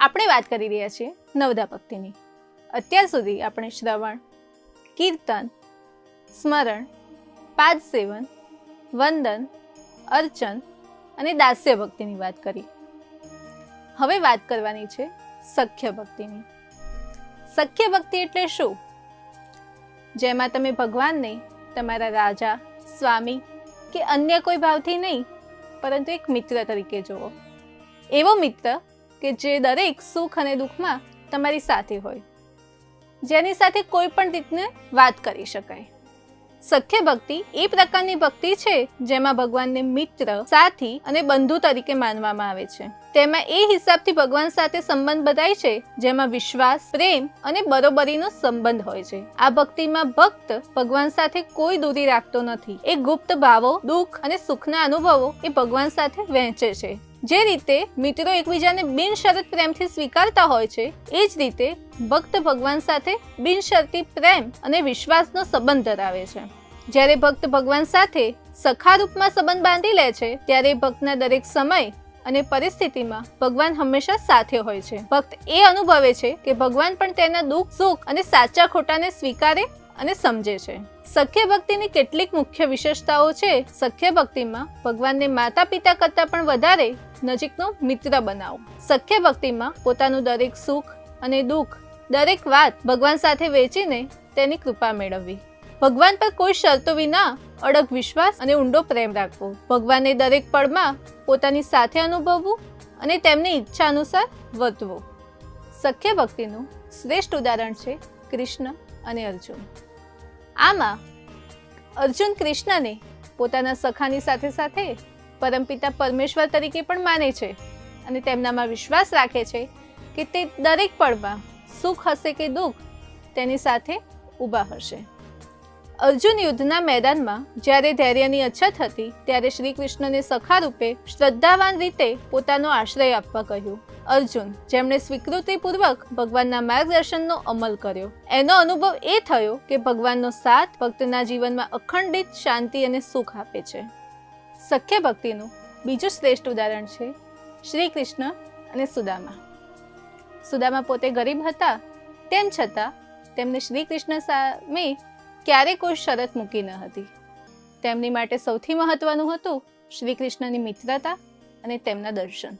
આપણે વાત કરી રહ્યા છીએ નવદા ભક્તિની. અત્યાર સુધી આપણે શ્રવણ, કીર્તન, સ્મરણ પાદ સેવન વંદન, અર્ચન અને દાસ્ય ભક્તિની વાત કરી. હવે વાત કરવાની છે સખ્ય ભક્તિની. સખ્ય ભક્તિ એટલે શું? જેમાં તમે ભગવાનને, તમારા રાજા, સ્વામી કે અન્ય કોઈ ભાવથી નહીં, પરંતુ એક મિત્ર તરીકે જુઓ. એવો મિત્ર કે જે દરેક સુખ અને દુઃખમાં તમારી સાથે હોય. જેની સાથે કોઈ પણ રીતને વાત કરી શકાય. સખ્ય ભક્તિ એ પ્રકારની ભક્તિ છે જેમાં ભગવાનને મિત્ર, સાથી અને બંધુ તરીકે માનવામાં આવે છે. તેમાં એ હિસાબથી ભગવાન સાથે સંબંધ બધાય છે જેમાં વિશ્વાસ, પ્રેમ અને બરોબરીનો સંબંધ હોય છે. આ ભક્તિમાં ભક્ત ભગવાન સાથે કોઈ દૂરી રાખતો નથી. એ ગુપ્ત ભાવો, દુઃખ અને સુખના અનુભવો એ ભગવાન સાથે વહેંચે છે. જે રીતે મિત્રો એકબીજાને બિનશરત પ્રેમથી સ્વીકારતા હોય છે, એ જ રીતે ભક્ત ભગવાન સાથે બિનશરતી પ્રેમ અને વિશ્વાસનો સંબંધ ધરાવે છે. જ્યારે ભક્ત ભગવાન સાથે સખા રૂપમાં સંબંધ બાંધી લે છે, ત્યારે ભક્તના દરેક સમય અને પરિસ્થિતિમાં ભગવાન હંમેશા સાથે હોય છે. ભક્ત એ અનુભવે છે કે ભગવાન પણ તેના દુઃખ સુખ અને સાચા ખોટાને સ્વીકારે અને સમજે છે. સખ્ય ભક્તિની કેટલીક મુખ્ય વિશેષતાઓ છે. સખ્ય ભક્તિમાં ભગવાનને માતા પિતા કરતાં પણ વધારે નજીકનો મિત્ર બનાવો. સખ્ય ભક્તિમાં પોતાનું દરેક સુખ અને દુઃખ, દરેક વાત ભગવાન સાથે વેચીને તેની કૃપા મેળવવી. ભગવાન પર કોઈ શરતો વિના અડગ વિશ્વાસ અને ઊંડો પ્રેમ રાખવો. ભગવાનને દરેક પળમાં પોતાની સાથે અનુભવવું અને તેમની ઈચ્છા અનુસાર વર્તવું. સખ્ય ભક્તિનું શ્રેષ્ઠ ઉદાહરણ છે કૃષ્ણ અને અર્જુન. આમાં અર્જુન કૃષ્ણને પોતાના સખાની સાથે સાથે પરમપિતા પરમેશ્વર તરીકે પણ માને છે અને તેમનામાં વિશ્વાસ રાખે છે કે તે દરેક પળમાં સુખ હશે કે દુઃખ તેની સાથે ઊભા હશે. અર્જુન યુદ્ધના મેદાનમાં જ્યારે ધૈર્યની અછત હતી, ત્યારે શ્રી કૃષ્ણને સખા શ્રદ્ધાવાન રીતે પોતાનો આશ્રય આપવા કહ્યું. અર્જુન, જેમણે સ્વીકૃતિપૂર્વક ભગવાનના માર્ગદર્શનનો અમલ કર્યો. એનો અનુભવ એ થયો કે ભગવાનનો સાથ ભક્તના જીવનમાં અખંડિત શાંતિ અને સુખ આપે છે. સખ્ય ભક્તિનું બીજું શ્રેષ્ઠ ઉદાહરણ છે શ્રી કૃષ્ણ અને સુદામા. સુદામા પોતે ગરીબ હતા, તેમ છતાં, તેમને શ્રી કૃષ્ણ સામે ક્યારે કોઈ શરત મૂકી ન હતી. તેમની માટે સૌથી મહત્વનું હતું શ્રી કૃષ્ણની મિત્રતા અને તેમના દર્શન.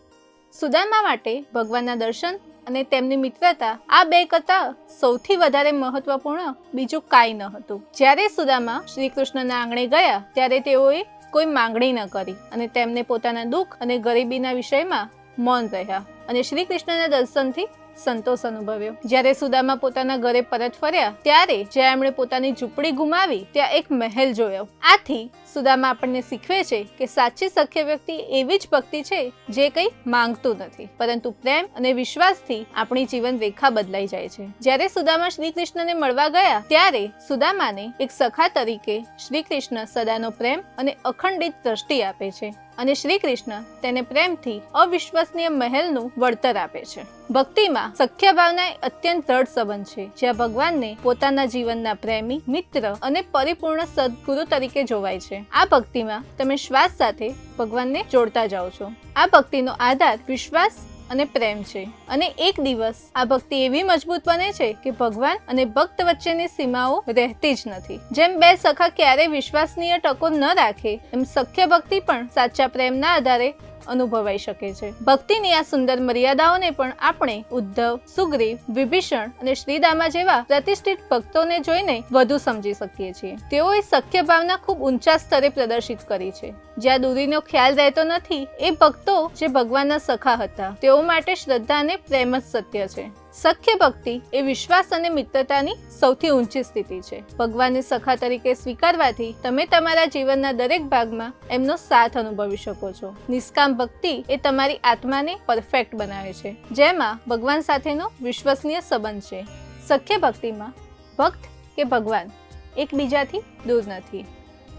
સુદામા માટે ભગવાનના દર્શન અને તેમની મિત્રતા આ બે કરતા સૌથી વધારે મહત્વપૂર્ણ બીજું કાંઈ ન હતું. જ્યારે સુદામા શ્રી કૃષ્ણના આંગણે ગયા, ત્યારે તેઓએ કોઈ માંગણી ન કરી અને તેમને પોતાના દુઃખ અને ગરીબીના વિષયમાં મૌન રહ્યા અને શ્રી કૃષ્ણના દર્શનથી સંતોષ અનુભવ્યો. જ્યારે સુદામા પોતાના ઘરે પરત ફર્યા, ત્યારે જ્યાં એમણે પોતાની ઝૂંપડી ગુમાવી, ત્યાં એક મહેલ જોયો. આથી સુદામા આપણને શીખવે છે કે સાચી સખ્ય વ્યક્તિ એવી જ ભક્તિ છે જે કંઈ માંગતું નથી. પરંતુ પ્રેમ અને વિશ્વાસથી આપણી જીવન રેખા બદલાઈ જાય છે. જ્યારે સુદામા શ્રી કૃષ્ણને મળવા ગયા, ત્યારે સુદામાને એક સખા તરીકે શ્રી કૃષ્ણ સદાનો પ્રેમ અને અખંડિત દ્રષ્ટિ આપે છે. અને શ્રી કૃષ્ણ તેને પ્રેમથી અવિશ્વસનીય મહેલનું વળતર આપે છે. ભક્તિમાં સખ્ય ભાવના અત્યંત દ્રઢ સંબંધ છે. જ્યાં ભગવાનને પોતાના જીવનના પ્રેમી, મિત્ર અને પરિપૂર્ણ સદગુરુ તરીકે જોવાય છે. આ ભક્તિમાં તમે શ્વાસ સાથે ભગવાનને જોડતા જાઓ છો. આ ભક્તિનો આધાર વિશ્વાસ અને પ્રેમ છે. અને એક દિવસ આ ભક્તિ એવી મજબૂત બને છે કે ભગવાન અને ભક્ત વચ્ચેની સીમાઓ રહેતી જ નથી. જેમ બે સખા ક્યારે વિશ્વાસનીય ટકો ન રાખે, એમ સખ્ય ભક્તિ પણ સાચા પ્રેમના આધારે અનુભવાઈ શકે છે. ભક્તિની આ સુંદર મર્યાદાઓને પણ આપણે ઉદ્ધવ, સુગ્રીવ, વિભીષણ અને શ્રીદામા જેવા પ્રતિષ્ઠિત ભક્તોને જોઈને વધુ સમજી શકીએ છીએ. તેઓએ સખ્ય ભાવના ખૂબ ઊંચા સ્તરે પ્રદર્શિત કરી છે. જ્યાં દૂરીનો ખ્યાલ રહેતો નથી, એ ભક્તો જે ભગવાનના સખા હતા, તેઓ માટે શ્રદ્ધા અને પ્રેમ જ સત્ય છે. સખ્ય ભક્તિ એ વિશ્વાસ અને મિત્રતાની સૌથી ઊંચી સ્થિતિ છે. ભગવાનને સખા તરીકે સ્વીકારવાથી તમે તમારા જીવનના દરેક ભાગમાં એમનો સાથ અનુભવી શકો છો. નિષ્કામ ભક્તિ એ તમારી આત્માને પરફેક્ટ બનાવે છે, જેમાં ભગવાન સાથેનો વિશ્વસનીય સંબંધ છે. સખ્ય ભક્તિમાં ભક્ત કે ભગવાન એકબીજાથી દૂર નથી.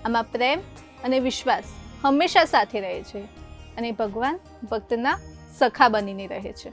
આમાં પ્રેમ અને વિશ્વાસ હંમેશા સાથે રહે છે અને ભગવાન ભક્તના સખા બનીને રહે છે.